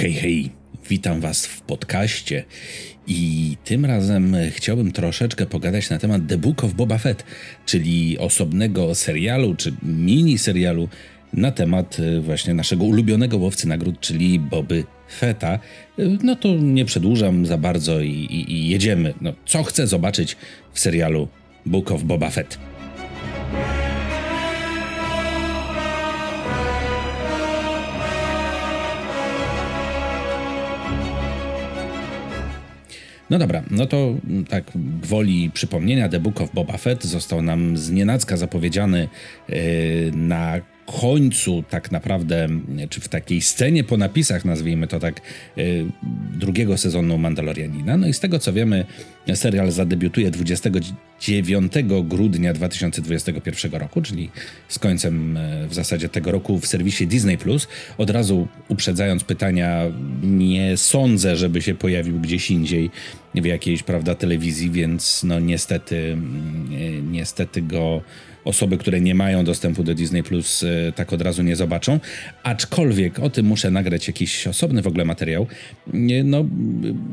Hej, hej, witam Was w podcaście i tym razem chciałbym troszeczkę pogadać na temat The Book of Boba Fett, czyli osobnego serialu czy mini serialu na temat e, właśnie naszego ulubionego łowcy nagród, czyli Boby Fetta. E, No to nie przedłużam za bardzo i, i, i jedziemy. No, co chcę zobaczyć w serialu Book of Boba Fett? No dobra, no to tak gwoli przypomnienia, The Book of Boba Fett został nam znienacka zapowiedziany yy, na końcu tak naprawdę, czy w takiej scenie po napisach, nazwijmy to tak, yy, drugiego sezonu Mandalorianina. No i z tego co wiemy, serial zadebiutuje 29 grudnia 2021 roku, czyli z końcem yy, w zasadzie tego roku w serwisie Disney+. Od razu uprzedzając pytania, nie sądzę, żeby się pojawił gdzieś indziej w jakiejś, prawda, telewizji, więc no niestety, mm, niestety go osoby, które nie mają dostępu do Disney Plus e, tak od razu nie zobaczą. Aczkolwiek o tym muszę nagrać jakiś osobny w ogóle materiał. No,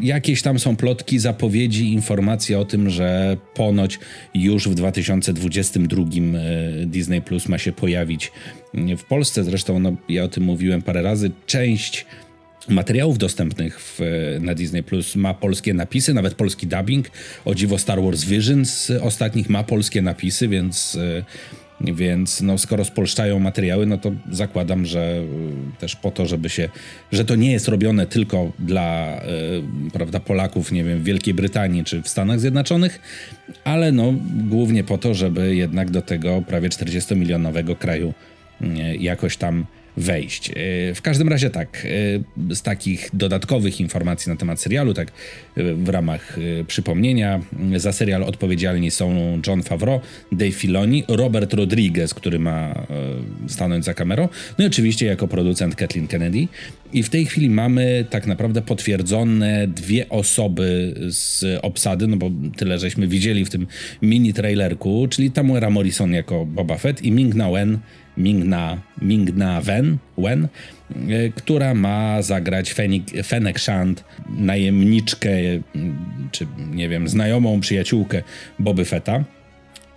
jakieś tam są plotki, zapowiedzi, informacje o tym, że ponoć już w 2022 e, Disney Plus ma się pojawić w Polsce. Zresztą no, ja o tym mówiłem parę razy. Część materiałów dostępnych w, na Disney Plus ma polskie napisy, nawet polski dubbing. O dziwo Star Wars Visions ostatnich ma polskie napisy, więc, więc no, skoro spolszczają materiały, no to zakładam, że też po to, żeby się, że to nie jest robione tylko dla prawda, Polaków, nie wiem, w Wielkiej Brytanii czy w Stanach Zjednoczonych, ale no głównie po to, żeby jednak do tego prawie 40-milionowego kraju jakoś tam wejść. W każdym razie tak, z takich dodatkowych informacji na temat serialu, tak w ramach przypomnienia, za serial odpowiedzialni są John Favreau, Dave Filoni, Robert Rodriguez, który ma stanąć za kamerą, no i oczywiście jako producent Kathleen Kennedy. I w tej chwili mamy tak naprawdę potwierdzone dwie osoby z obsady, no bo tyle żeśmy widzieli w tym mini trailerku, czyli Tamuera Morrison jako Boba Fett i Ming-Na Wen Ming-Na, Ming-Na Wen, Wen, która ma zagrać Fennec Shand, najemniczkę, czy nie wiem, znajomą przyjaciółkę Boby Fetta.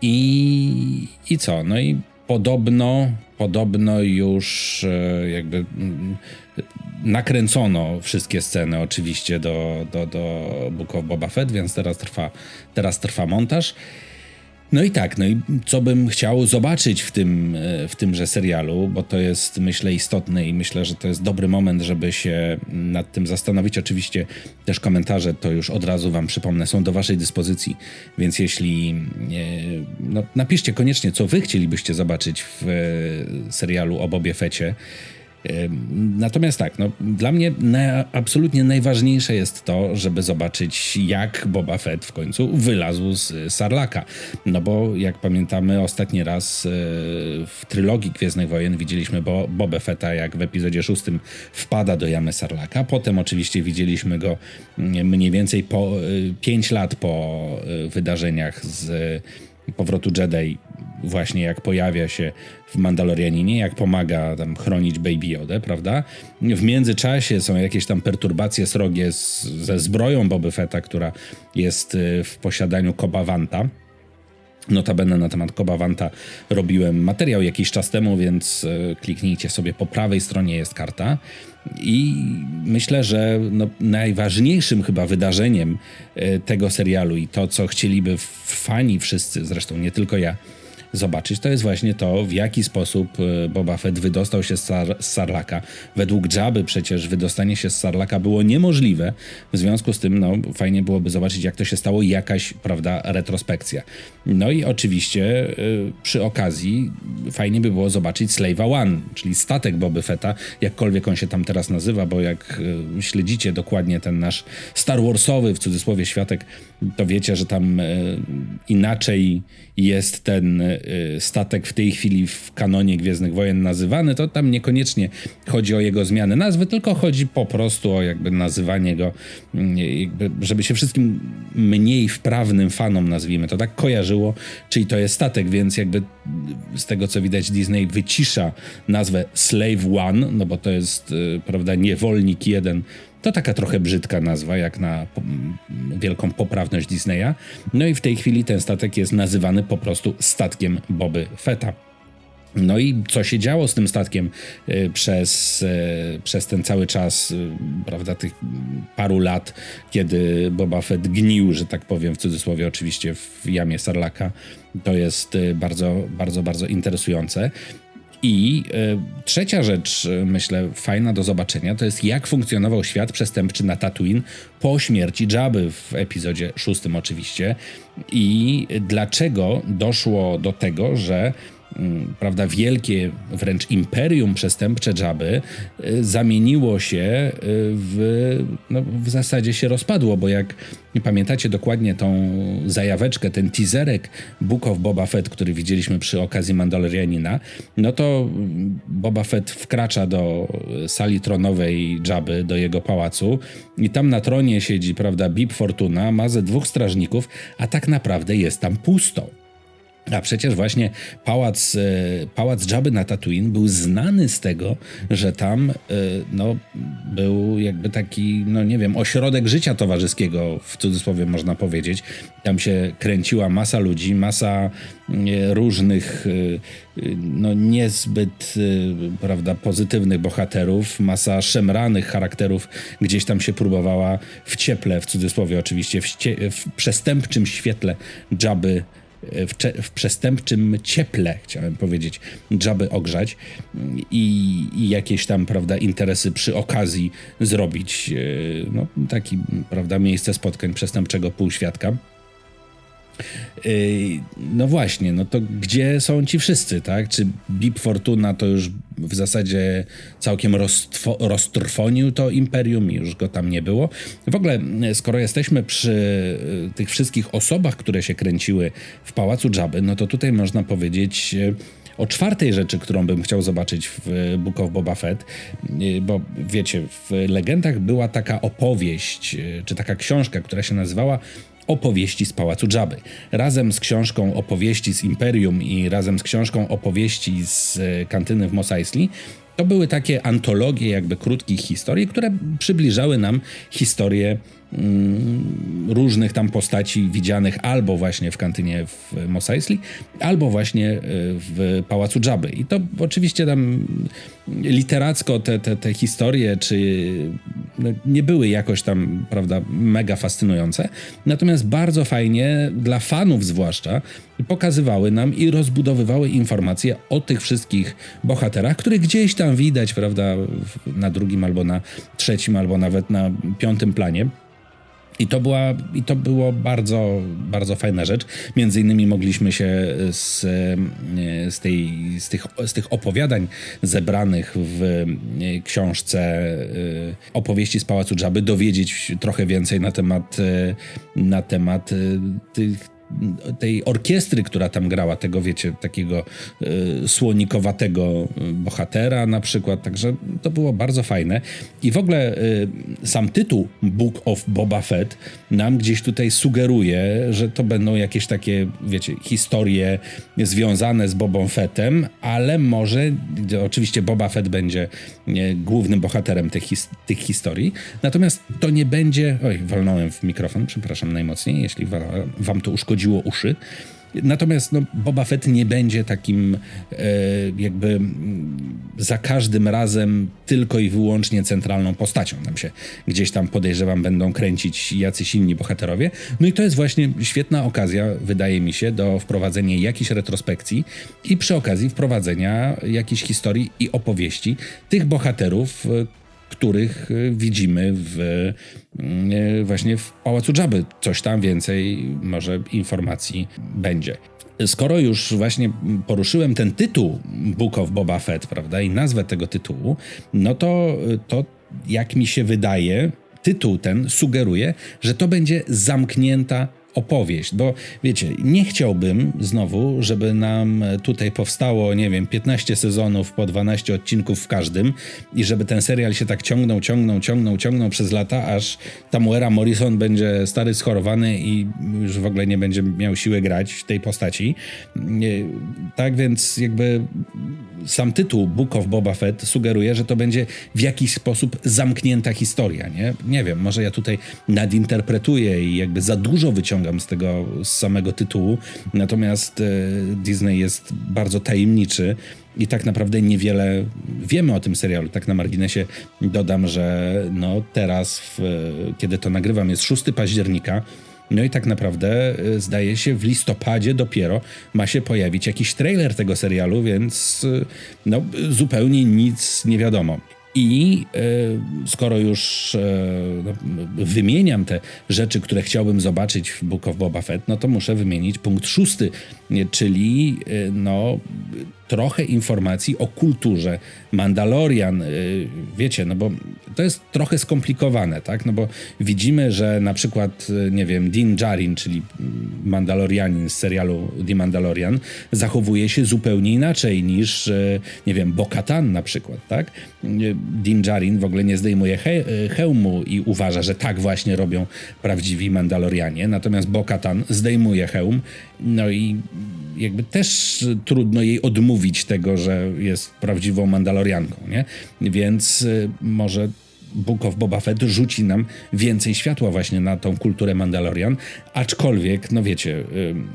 I, I co? No i podobno, podobno już jakby nakręcono wszystkie sceny oczywiście do, do, do Book of Boba Fett, więc teraz trwa, teraz trwa montaż. No i tak, no i co bym chciał zobaczyć w tym, w tymże serialu, bo to jest myślę istotne i myślę, że to jest dobry moment, żeby się nad tym zastanowić. Oczywiście też komentarze, to już od razu wam przypomnę, są do waszej dyspozycji, więc jeśli no, napiszcie koniecznie, co wy chcielibyście zobaczyć w serialu o Bobie Fecie. Natomiast tak, no, dla mnie na, absolutnie najważniejsze jest to, żeby zobaczyć, jak Boba Fett w końcu wylazł z Sarlaka. No bo jak pamiętamy, ostatni raz w trylogii Gwiezdnych Wojen widzieliśmy Bo Boba Fetta, jak w epizodzie szóstym wpada do jamy Sarlaka. Potem oczywiście widzieliśmy go mniej więcej po 5 lat po wydarzeniach z powrotu Jedi właśnie jak pojawia się w Mandalorianinie, jak pomaga tam chronić Baby Yoda, prawda? W międzyczasie są jakieś tam perturbacje srogie z, ze zbroją Boby Fetta, która jest w posiadaniu Kobawanta. Notabene na temat Kobawanta robiłem materiał jakiś czas temu, więc kliknijcie sobie po prawej stronie jest karta. I myślę, że no, najważniejszym chyba wydarzeniem tego serialu i to, co chcieliby fani wszyscy, zresztą nie tylko ja, zobaczyć, to jest właśnie to, w jaki sposób Boba Fett wydostał się z, Sar z Sarlaka. Według Jabby przecież wydostanie się z Sarlaka było niemożliwe, w związku z tym no, fajnie byłoby zobaczyć, jak to się stało, jakaś, prawda, retrospekcja. No i oczywiście y, przy okazji fajnie by było zobaczyć Slave'a One, czyli statek Boby Fetta, jakkolwiek on się tam teraz nazywa, bo jak y, śledzicie dokładnie ten nasz Star Warsowy, w cudzysłowie, światek, to wiecie, że tam inaczej jest ten statek w tej chwili w kanonie Gwiezdnych Wojen nazywany, to tam niekoniecznie chodzi o jego zmianę nazwy, tylko chodzi po prostu o jakby nazywanie go, mm, jakby, żeby się wszystkim mniej wprawnym fanom, nazwijmy to tak, kojarzyło, czyli to jest statek, więc jakby z tego co widać Disney wycisza nazwę Slave One, no bo to jest, y, prawda, niewolnik jeden to taka trochę brzydka nazwa, jak na wielką poprawność Disneya. No i w tej chwili ten statek jest nazywany po prostu statkiem Boby Fetta. No i co się działo z tym statkiem y, przez, y, przez ten cały czas, y, prawda, tych paru lat, kiedy Boba Fett gnił, że tak powiem, w cudzysłowie oczywiście w jamie Sarlaka, to jest bardzo, bardzo, bardzo interesujące. I y, trzecia rzecz, y, myślę, fajna do zobaczenia, to jest jak funkcjonował świat przestępczy na Tatooine po śmierci Jabby w epizodzie szóstym oczywiście. I dlaczego doszło do tego, że prawda, wielkie wręcz imperium przestępcze Dżaby y, zamieniło się y, w, no, w zasadzie się rozpadło, bo jak pamiętacie dokładnie tą zajaweczkę, ten teaserek Book of Boba Fett, który widzieliśmy przy okazji Mandalorianina, no to Boba Fett wkracza do sali tronowej Dżaby, do jego pałacu i tam na tronie siedzi, prawda, Bib Fortuna, ma ze dwóch strażników, a tak naprawdę jest tam pusto. A przecież właśnie pałac, e, pałac Dżaby na Tatooine był znany z tego, że tam e, no, był jakby taki, no nie wiem, ośrodek życia towarzyskiego, w cudzysłowie można powiedzieć. Tam się kręciła masa ludzi, masa e, różnych, no niezbyt, prawda, pozytywnych bohaterów, masa szemranych charakterów gdzieś tam się próbowała w cieple, w cudzysłowie oczywiście, w, w przestępczym świetle Dżaby w, w, przestępczym cieple, chciałem powiedzieć, dżaby ogrzać i, i, jakieś tam, prawda, interesy przy okazji zrobić. E, no, taki, prawda, miejsce spotkań przestępczego półświadka. Yy, no właśnie, no to gdzie są ci wszyscy, tak? Czy Bip Fortuna to już w zasadzie całkiem roztrwonił to imperium i już go tam nie było? W ogóle, skoro jesteśmy przy yy, tych wszystkich osobach, które się kręciły w Pałacu Dżaby, no to tutaj można powiedzieć yy, o czwartej rzeczy, którą bym chciał zobaczyć w Book of Boba Fett, bo wiecie, w legendach była taka opowieść, czy taka książka, która się nazywała opowieści z Pałacu Dżaby. Razem z książką opowieści z Imperium i razem z książką opowieści z e, kantyny w Mos Eisley to były takie antologie jakby krótkich historii, które przybliżały nam historię mm, różnych tam postaci widzianych albo właśnie w kantynie w Mos Eisley, albo właśnie e, w Pałacu Dżaby. I to oczywiście tam literacko te, te, te historie, czy nie były jakoś tam, prawda, mega fascynujące. Natomiast bardzo fajnie, dla fanów zwłaszcza, pokazywały nam i rozbudowywały informacje o tych wszystkich bohaterach, których gdzieś tam widać, prawda, na drugim albo na trzecim, albo nawet na piątym planie. I to, była, I to było bardzo, bardzo fajna rzecz. Między innymi mogliśmy się z, z, tej, z, tych, z tych opowiadań zebranych w książce y, opowieści z Pałacu Dżaby dowiedzieć trochę więcej na temat, na temat tych tej orkiestry, która tam grała, tego wiecie, takiego y, słonikowatego bohatera na przykład, także to było bardzo fajne. I w ogóle y, sam tytuł Book of Boba Fett nam gdzieś tutaj sugeruje, że to będą jakieś takie, wiecie, historie związane z Bobą Fettem, ale może, oczywiście Boba Fett będzie głównym bohaterem tych, his, tych historii, natomiast to nie będzie, oj, walnąłem w mikrofon, przepraszam najmocniej, jeśli wam to uszkodziło, uszkodziło uszy. Natomiast no, Boba Fett nie będzie takim e, jakby za każdym razem tylko i wyłącznie centralną postacią. Nam się gdzieś tam podejrzewam będą kręcić jacyś inni bohaterowie. No i to jest właśnie świetna okazja, wydaje mi się, do wprowadzenia jakiejś retrospekcji i przy okazji wprowadzenia jakiejś historii i opowieści tych bohaterów, których y, widzimy w, y, właśnie w Pałacu Dżaby. Coś tam więcej może informacji będzie. Skoro już właśnie poruszyłem ten tytuł Book of Boba Fett, prawda, i nazwę tego tytułu, no to, to jak mi się wydaje, tytuł ten sugeruje, że to będzie zamknięta opowieść, bo wiecie, nie chciałbym znowu, żeby nam tutaj powstało, nie wiem, 15 sezonów po 12 odcinków w każdym i żeby ten serial się tak ciągnął, ciągnął, ciągnął, ciągnął przez lata, aż Tamuera Morrison będzie stary, schorowany i już w ogóle nie będzie miał siły grać tej postaci. Tak więc jakby sam tytuł Book of Boba Fett sugeruje, że to będzie w jakiś sposób zamknięta historia, nie? Nie wiem, może ja tutaj nadinterpretuję i jakby za dużo wyciągam z tego, z samego tytułu, natomiast e, Disney jest bardzo tajemniczy i tak naprawdę niewiele wiemy o tym serialu. Tak na marginesie dodam, że no teraz, w, kiedy to nagrywam, jest 6 października, no i tak naprawdę y, zdaje się w listopadzie dopiero ma się pojawić jakiś trailer tego serialu, więc y, no, zupełnie nic nie wiadomo. I e, skoro już e, no, wymieniam te rzeczy, które chciałbym zobaczyć w Book of Boba Fett, no to muszę wymienić punkt szósty, czyli e, no, trochę informacji o kulturze Mandalorian. Wiecie, no bo to jest trochę skomplikowane, tak? No bo widzimy, że na przykład, nie wiem, Din Djarin, czyli Mandalorianin z serialu The Mandalorian, zachowuje się zupełnie inaczej niż, nie wiem, Bo-Katan na przykład, tak? Din Djarin w ogóle nie zdejmuje he hełmu i uważa, że tak właśnie robią prawdziwi Mandalorianie, natomiast Bo-Katan zdejmuje hełm, no i jakby też trudno jej odmówić tego, że jest prawdziwą Mandalorianką, nie? Więc y, może Book of Boba Fett rzuci nam więcej światła właśnie na tą kulturę Mandalorian, aczkolwiek, no wiecie,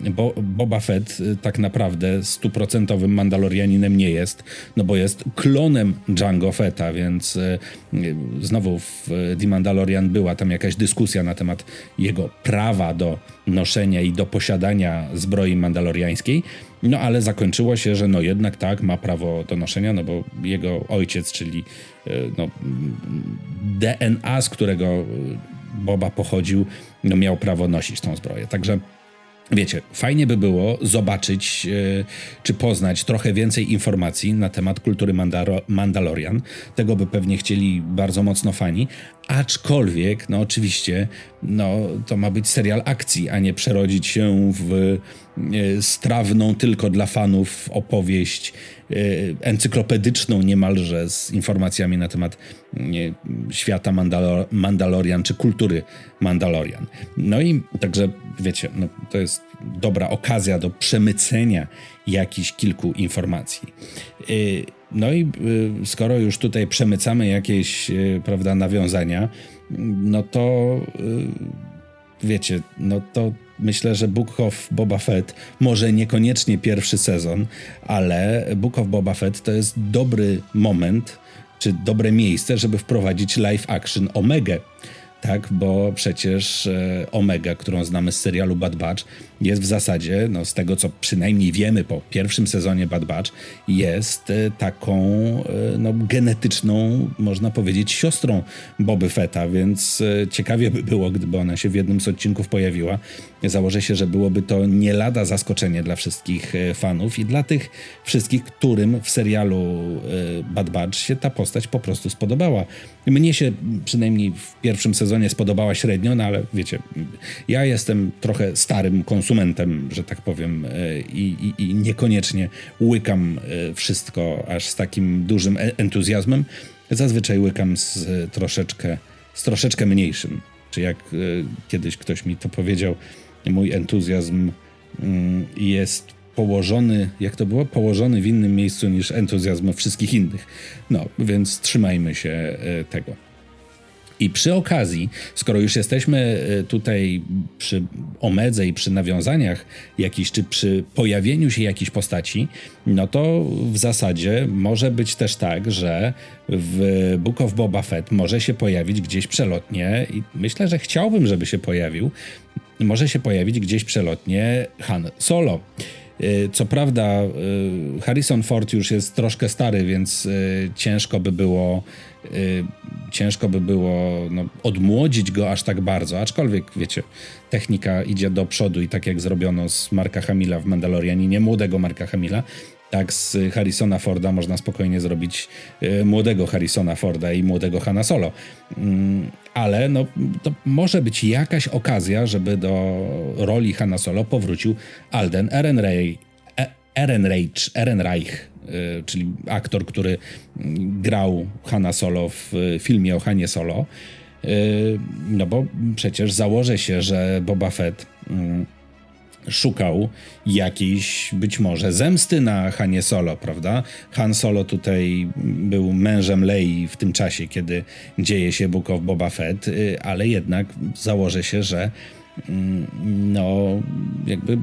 y, Bo, Boba Fett y, tak naprawdę stuprocentowym Mandalorianinem nie jest, no bo jest klonem Django Fetta, więc y, znowu w The Mandalorian była tam jakaś dyskusja na temat jego prawa do noszenia i do posiadania zbroi mandaloriańskiej, no ale zakończyło się, że no jednak tak, ma prawo do noszenia, no bo jego ojciec, czyli e, no, DNA, z którego Boba pochodził, no miał prawo nosić tą zbroję. Także Wiecie, fajnie by było zobaczyć yy, czy poznać trochę więcej informacji na temat kultury Mandalorian. Tego by pewnie chcieli bardzo mocno fani, aczkolwiek, no oczywiście, no to ma być serial akcji, a nie przerodzić się w yy, strawną tylko dla fanów opowieść yy, encyklopedyczną niemalże z informacjami na temat świata Mandalor Mandalorian czy kultury Mandalorian. No i także, wiecie, no, to jest dobra okazja do przemycenia jakichś kilku informacji. Y, no i y, skoro już tutaj przemycamy jakieś, y, prawda, nawiązania, no to wiecie, no to myślę, że Book of Boba Fett, może niekoniecznie pierwszy sezon, ale Book of Boba Fett to jest dobry moment, czy dobre miejsce, żeby wprowadzić live action Omega tak, bo przecież Omega, którą znamy z serialu Bad Batch, jest w zasadzie, no, z tego co przynajmniej wiemy po pierwszym sezonie Bad Batch, jest e, taką e, no, genetyczną, można powiedzieć, siostrą Boby Fetta, więc ciekawie by było, gdyby ona się w jednym z odcinków pojawiła. Założę się, że byłoby to nie lada zaskoczenie dla wszystkich fanów i dla tych wszystkich, którym w serialu Bad Batch się ta postać po prostu spodobała. Mnie się przynajmniej w pierwszym sezonie spodobała średnio, no ale wiecie, ja jestem trochę starym konsumentem, że tak powiem, e, i, i, i niekoniecznie łykam e, wszystko aż z takim dużym e, entuzjazmem. Zazwyczaj łykam z troszeczkę, z troszeczkę mniejszym. Czy jak kiedyś ktoś mi to powiedział, mój entuzjazm mm, jest położony, jak to było? Położony w innym miejscu niż entuzjazm wszystkich innych. No, więc trzymajmy się tego. I przy okazji, skoro już jesteśmy e, tutaj przy omedze i przy nawiązaniach jakiś, czy przy pojawieniu się jakiejś postaci, no to w zasadzie może być też tak, że w Book of Boba Fett może się pojawić gdzieś przelotnie i myślę, że chciałbym, żeby się pojawił, może się pojawić gdzieś przelotnie Han Solo. Y, co prawda, y, Harrison Ford już jest troszkę stary, więc y, ciężko by było ciężko by było no, odmłodzić go aż tak bardzo, aczkolwiek wiecie, technika idzie do przodu i tak jak zrobiono z Marka Hamila w Mandalorianinie, młodego Marka Hamila, tak z Harrisona Forda można spokojnie zrobić młodego Harrisona Forda i młodego Hanna Solo. Ale no, to może być jakaś okazja, żeby do roli Hanna Solo powrócił Alden Ehrenreich, e, Ehrenreich, Ehrenreich czyli aktor, który grał Hanna Solo w filmie o Hanie Solo. No bo przecież założę się, że Boba Fett mm, szukał jakiejś być może zemsty na Hanie Solo, prawda? Han Solo tutaj był mężem Lei w tym czasie, kiedy dzieje się Book of Boba Fett, y, ale jednak założę się, że mm, no jakby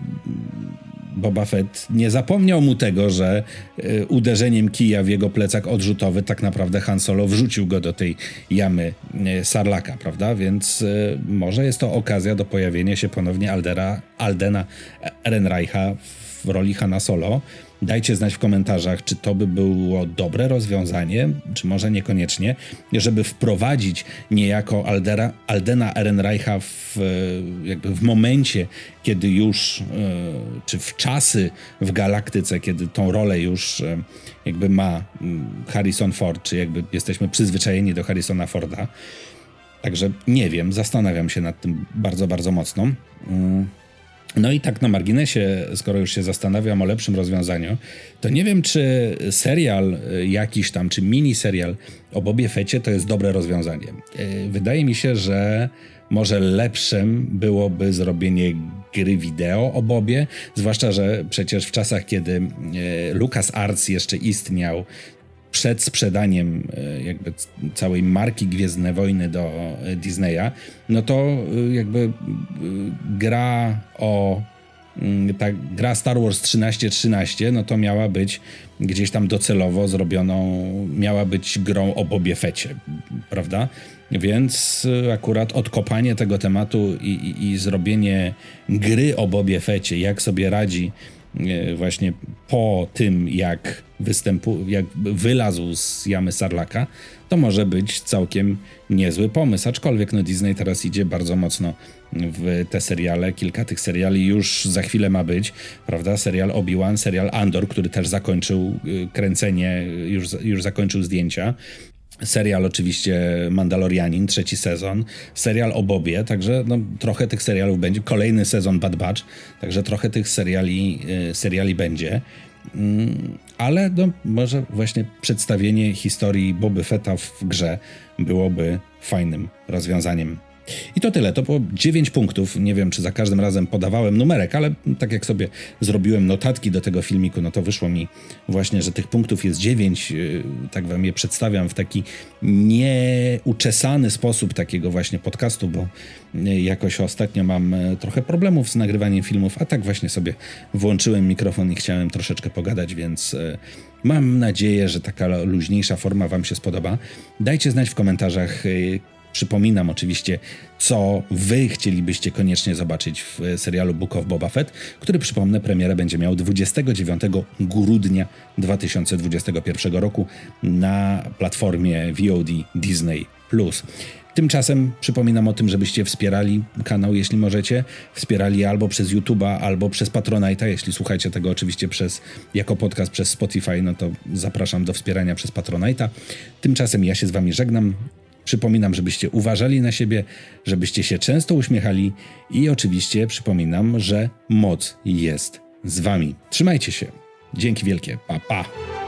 Boba Fett nie zapomniał mu tego, że y, uderzeniem kija w jego plecak odrzutowy tak naprawdę Han Solo wrzucił go do tej jamy y, Sarlaka, prawda? Więc y, może jest to okazja do pojawienia się ponownie Aldera, Aldena Ehrenreicha w roli Hanna Solo. Dajcie znać w komentarzach, czy to by było dobre rozwiązanie, czy może niekoniecznie, żeby wprowadzić niejako Aldera, Aldena Ehrenreicha w, jakby w momencie, kiedy już, e, czy w czasy w galaktyce, kiedy tą rolę już e, jakby ma mm, Harrison Ford, czy jakby jesteśmy przyzwyczajeni do Harrisona Forda. Także nie wiem, zastanawiam się nad tym bardzo, bardzo mocno. No i tak na marginesie, skoro już się zastanawiam o lepszym rozwiązaniu, to nie wiem, czy serial y, jakiś tam, czy mini serial o Bobie Fecie to jest dobre rozwiązanie. Y, wydaje mi się, że może lepszym byłoby zrobienie gry wideo o Bobie, zwłaszcza, że przecież w czasach, kiedy y, Lucas Arts jeszcze istniał, przed sprzedaniem e, jakby całej marki Gwiezdne Wojny do e, Disneya, no to e, jakby gra o mm, ta gra Star Wars 1313, no to miała być gdzieś tam docelowo zrobioną, miała być grą o Bobie Fecie, prawda? Więc akurat odkopanie tego tematu i, i, i zrobienie gry o Bobie Fecie, jak sobie radzi właśnie po tym, jak, występu, jak wylazł z jamy Sarlaka, to może być całkiem niezły pomysł. Aczkolwiek no, Disney teraz idzie bardzo mocno w te seriale. Kilka tych seriali już za chwilę ma być, prawda? Serial Obi-Wan, serial Andor, który też zakończył y, kręcenie, już, już zakończył zdjęcia serial oczywiście Mandalorianin, trzeci sezon, serial o Bobie, także no, trochę tych serialów będzie, kolejny sezon Bad Batch, także trochę tych seriali, y, seriali będzie. Mm, ale no, może właśnie przedstawienie historii Boby Fetta w grze byłoby fajnym rozwiązaniem. I to tyle. To było 9 punktów. Nie wiem, czy za każdym razem podawałem numerek, ale tak jak sobie zrobiłem notatki do tego filmiku, no to wyszło mi właśnie, że tych punktów jest 9. Yy, tak wam je przedstawiam w taki nieuczesany sposób takiego właśnie podcastu, bo yy, jakoś ostatnio mam yy, trochę problemów z nagrywaniem filmów, a tak właśnie sobie włączyłem mikrofon i chciałem troszeczkę pogadać, więc mam nadzieję, że taka luźniejsza forma wam się spodoba. Dajcie znać w komentarzach, Przypominam oczywiście, co wy chcielibyście koniecznie zobaczyć w serialu Book of Boba Fett, który przypomnę premierę będzie miał 29 grudnia 2021 roku na platformie VOD Disney+. Tymczasem przypominam o tym, żebyście wspierali kanał, jeśli możecie. Wspierali albo przez YouTube'a, albo przez Patronite'a. Jeśli słuchacie tego oczywiście przez, jako podcast przez Spotify, no to zapraszam do wspierania przez Patronite'a. Tymczasem ja się z wami żegnam. Przypominam, żebyście uważali na siebie, żebyście się często uśmiechali i oczywiście przypominam, że moc jest z wami. Trzymajcie się. Dzięki wielkie. Pa, pa.